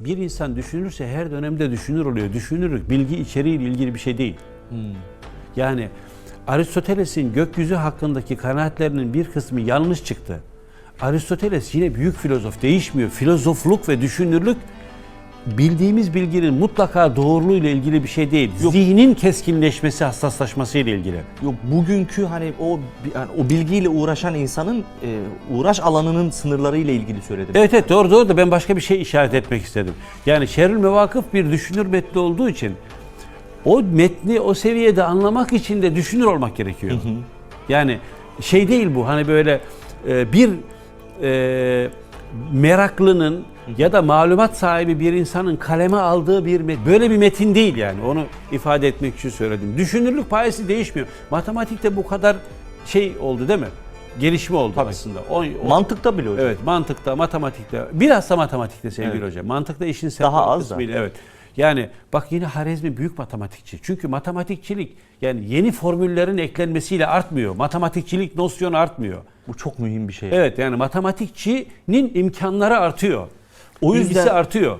bir insan düşünürse her dönemde düşünür oluyor. Düşünürlük bilgi içeriğiyle ilgili bir şey değil. Yani Aristoteles'in gökyüzü hakkındaki kanaatlerinin bir kısmı yanlış çıktı. Aristoteles yine büyük filozof değişmiyor. Filozofluk ve düşünürlük bildiğimiz bilginin mutlaka doğruluğuyla ilgili bir şey değil. Zihnin keskinleşmesi, hassaslaşması ile ilgili. Yok bugünkü hani o yani o bilgiyle uğraşan insanın e, uğraş alanının sınırları ile ilgili söyledim. Evet evet doğru doğru da ben başka bir şey işaret etmek istedim. Yani Şerül Mevakıf bir düşünür metni olduğu için o metni o seviyede anlamak için de düşünür olmak gerekiyor. Yani şey değil bu hani böyle e, bir e, meraklının ya da malumat sahibi bir insanın kaleme aldığı bir met- böyle bir metin değil yani onu ifade etmek için söyledim. Düşünürlük payesi değişmiyor. Matematikte bu kadar şey oldu değil mi? Gelişme oldu aslında. O, o- Mantıkta bile hocam. Evet mantıkta, matematikte, biraz da matematikte sevgili Evet. hocam. Mantıkta işin Daha az da. kısmıyla, Evet. Yani bak yine Harezmi büyük matematikçi. Çünkü matematikçilik yani yeni formüllerin eklenmesiyle artmıyor. Matematikçilik nosyonu artmıyor. Bu çok mühim bir şey. Evet yani matematikçinin imkanları artıyor. O yüzden- artıyor.